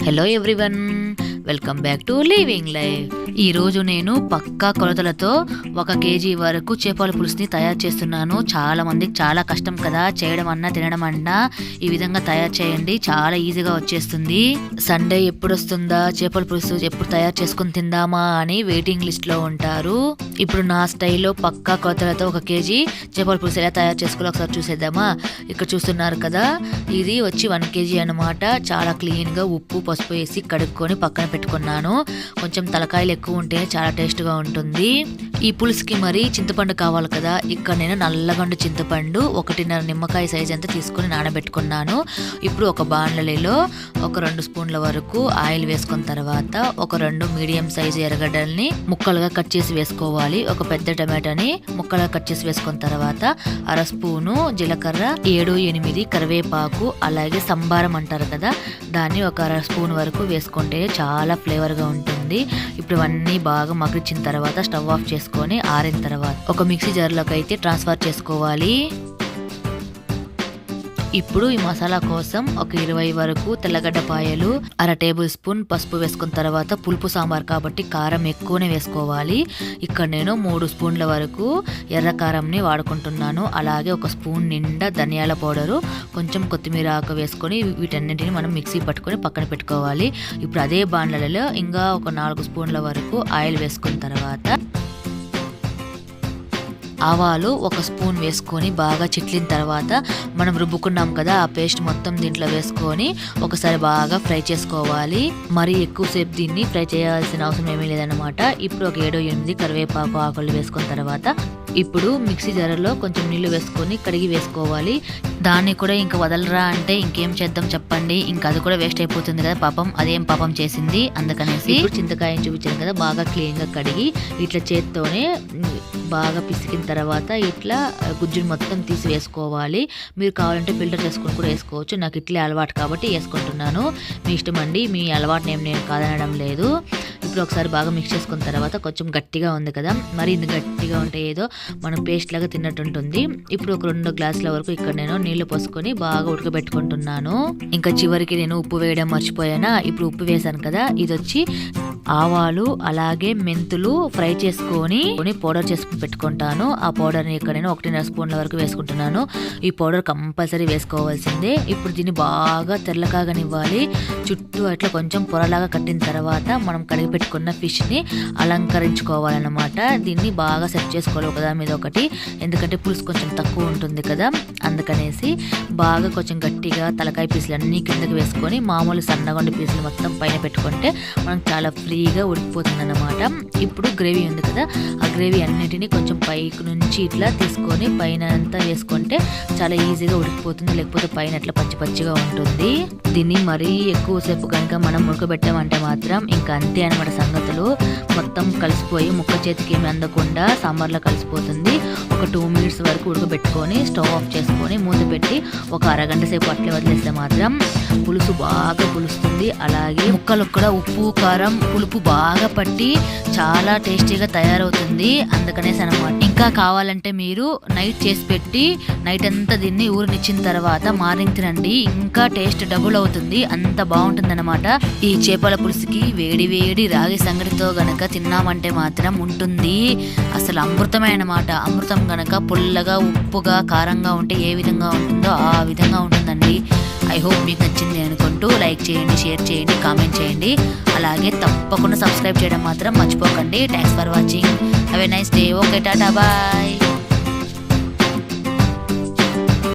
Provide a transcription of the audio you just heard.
Hello everyone. Welcome back to living life ఈ రోజు నేను పక్కా కొలతలతో ఒక కేజీ వరకు చేపల పులుసుని తయారు చేస్తున్నాను. చాలా మందికి చాలా కష్టం కదా చేయడం అన్నా తినడం అన్నా. ఈ విధంగా తయారు చేయండి. చాలా ఈజీగా వచ్చేస్తుంది. సండే ఎప్పుడు వస్తుందా చేపల పులుసు ఎప్పుడు తయారు చేసుకుని తిందామా అని వెయిటింగ్ లిస్ట్లో ఉంటారు. ఇప్పుడు నా స్టైల్లో పక్కా కొలతలతో ఒక కేజీ చేపల పులుసు ఎలా తయారు చేసుకోవాలో ఒకసారి చూసేద్దామా? ఇక్కడ చూస్తున్నారు కదా ఇది వచ్చి వన్ కేజీ అన్నమాట. చాలా క్లీన్గా ఉప్పు పసుపు వేసి కడుక్కొని పక్కన పెట్టుకున్నాను. కొంచెం తలకాయలు ఎక్కువ ఉంటే చాలా టేస్ట్గా ఉంటుంది. ఈ పులుసుకి మరి చింతపండు కావాలి కదా. ఇక్కడ నేను నల్లగండు చింతపండు ఒకటిన్నర నిమ్మకాయ సైజ్ అంతా తీసుకొని నానబెట్టుకున్నాను. ఇప్పుడు ఒక బాండ్లలో ఒక రెండు స్పూన్ల వరకు ఆయిల్ వేసుకున్న తర్వాత ఒక రెండు మీడియం సైజు ఎర్రగడ్డల్ని ముక్కలుగా కట్ చేసి వేసుకోవాలి. ఒక పెద్ద టమాటాని ముక్కలుగా కట్ చేసి వేసుకున్న తర్వాత అర స్పూను జీలకర్ర ఏడు ఎనిమిది కరివేపాకు అలాగే సంబారం అంటారు కదా. దాన్ని ఒక అర స్పూన్ వరకు వేసుకుంటే చాలా ఫ్లేవర్గా ఉంటుంది. ఇప్పుడు ఇవన్నీ బాగా మగ్గించిన తర్వాత స్టవ్ ఆఫ్ చేసుకొని ఆరిన తర్వాత ఒక మిక్సీ జార్లోకి అయితే ట్రాన్స్ఫర్ చేసుకోవాలి. ఇప్పుడు ఈ మసాలా కోసం ఒక ఇరవై వరకు తెల్లగడ్డ పాయలు అర టేబుల్ స్పూన్ పసుపు వేసుకున్న తర్వాత పులుపు సాంబార్ కాబట్టి కారం ఎక్కువనే వేసుకోవాలి. ఇక్కడ నేను మూడు స్పూన్ల వరకు ఎర్ర కారంని వాడుకుంటున్నాను. అలాగే ఒక స్పూన్ నిండా ధనియాల పౌడరు కొంచెం కొత్తిమీర ఆకు వేసుకొని వీటన్నింటిని మనం మిక్సీ పట్టుకొని పక్కన పెట్టుకోవాలి. ఇప్పుడు అదే బాండ్లలో ఇంకా ఒక నాలుగు స్పూన్ల వరకు ఆయిల్ వేసుకున్న తర్వాత ఆవాలు ఒక స్పూన్ వేసుకొని బాగా చిట్లిన తర్వాత మనం రుబ్బుకున్నాం కదా ఆ పేస్ట్ మొత్తం దీంట్లో వేసుకొని ఒకసారి బాగా ఫ్రై చేసుకోవాలి. మరి ఎక్కువసేపు దీన్ని ఫ్రై చేయాల్సిన అవసరం ఏమీ లేదనమాట ఇప్పుడు ఒక ఏడు ఎనిమిది కరివేపాకు ఆకులు వేసుకున్న తర్వాత ఇప్పుడు మిక్సీ జారలో కొంచెం నీళ్ళు వేసుకొని కడిగి వేసుకోవాలి. దాన్ని కూడా ఇంకా వదలరా అంటే ఇంకేం చేద్దాం చెప్పండి. ఇంకా అది కూడా వేస్ట్ అయిపోతుంది కదా పాపం. అదేం పాపం చేసింది. అందుకనేసి చింతకాయని చూపించాను కదా బాగా క్లీన్గా కడిగి ఇట్లా చేత్తోనే బాగా పిసికిన తర్వాత ఇట్లా గుజ్జుని మొత్తం తీసి వేసుకోవాలి. మీరు కావాలంటే ఫిల్టర్ చేసుకొని కూడా వేసుకోవచ్చు. నాకు ఇట్లే అలవాటు కాబట్టి వేసుకుంటున్నాను. మీ ఇష్టం అండి. మీ అలవాటు నేను నేను కాదనడం లేదు. ఇప్పుడు ఒకసారి బాగా మిక్స్ చేసుకున్న తర్వాత కొంచెం గట్టిగా ఉంది కదా. మరి ఇది గట్టిగా ఉంటే ఏదో మనం పేస్ట్ లాగా తిన్నట్టు ఉంటుంది. ఇప్పుడు ఒక రెండు గ్లాసుల వరకు ఇక్కడ నేను నీళ్ళు పోసుకొని బాగా ఉడకబెట్టుకుంటున్నాను. ఇంకా చివరికి నేను ఉప్పు వేయడం మర్చిపోయానా? ఇప్పుడు ఉప్పు వేసాను కదా. ఇది వచ్చి ఆవాలు అలాగే మెంతులు ఫ్రై చేసుకొని పౌడర్ చేసుకుని పెట్టుకుంటాను. ఆ పౌడర్ని ఇక్కడ నేను ఒకటిన్నర స్పూన్ల వరకు వేసుకుంటున్నాను. ఈ పౌడర్ కంపల్సరీ వేసుకోవాల్సిందే. ఇప్పుడు దీన్ని బాగా తెల్లకాగనివ్వాలి చుట్టూ అట్లా కొంచెం పొరలాగా కట్టిన తర్వాత మనం కడిగి పెట్టుకున్న ఫిష్ని అలంకరించుకోవాలన్నమాట. దీన్ని బాగా సెట్ చేసుకోవాలి ఒకదాని మీద ఒకటి. ఎందుకంటే పులుసు కొంచెం తక్కువ ఉంటుంది కదా. అందుకనేసి బాగా కొంచెం గట్టిగా తలకాయ పీసులు అన్నీ కిందకి వేసుకొని మామూలు సన్నగొండ పీసులు మొత్తం పైన పెట్టుకుంటే మనం చాలా ఫ్రీ ఫ్రీగా ఉడికిపోతుంది అనమాట ఇప్పుడు గ్రేవీ ఉంది కదా ఆ గ్రేవీ అన్నిటినీ కొంచెం పైకి నుంచి ఇట్లా తీసుకొని పైన అంతా వేసుకుంటే చాలా ఈజీగా ఉడికిపోతుంది లేకపోతే పైన అట్లా పచ్చి పచ్చిగా ఉంటుంది. దీన్ని మరీ ఎక్కువసేపు కనుక మనం ఉడకబెట్టామంటే మాత్రం ఇంకా అంతే అనమాట సంగతులు. మొత్తం కలిసిపోయి ముక్క చేతికి ఏమి అందకుండా సాంబార్లో కలిసిపోతుంది. ఒక టూ మినిట్స్ వరకు ఉడకబెట్టుకొని స్టవ్ ఆఫ్ చేసుకొని మూత పెట్టి ఒక అరగంట సేపు అట్లే వదిలేస్తే మాత్రం పులుసు బాగా పులుస్తుంది. అలాగే ముక్కలు కూడా ఉప్పు కారం పులుపు బాగా పట్టి చాలా టేస్టీగా తయారవుతుంది. అందుకనేసి అనమాట. ఇంకా కావాలంటే మీరు నైట్ చేసి పెట్టి నైట్ అంతా దీన్ని ఊరినిచ్చిన తర్వాత మార్నింగ్ తినండి. ఇంకా టేస్ట్ డబుల్ అవుతుంది. అంత బాగుంటుంది అనమాట ఈ చేపల పులుసుకి వేడి వేడి రాగి సంగటితో గనక తిన్నామంటే మాత్రం ఉంటుంది. అసలు అమృతమే అనమాట అమృతం గనక పుల్లగా ఉప్పుగా కారంగా ఉంటే ఏ విధంగా ఉంటుందో ఆ విధంగా ఉంటుందండి. ఐ హోప్ మీకు నచ్చింది అనుకుంటూ లైక్ చేయండి షేర్ చేయండి కామెంట్ చేయండి. అలాగే తప్పకుండా సబ్స్క్రైబ్ చేయడం మాత్రం మర్చిపోకండి. Thanks for watching have a nice day okay tata bye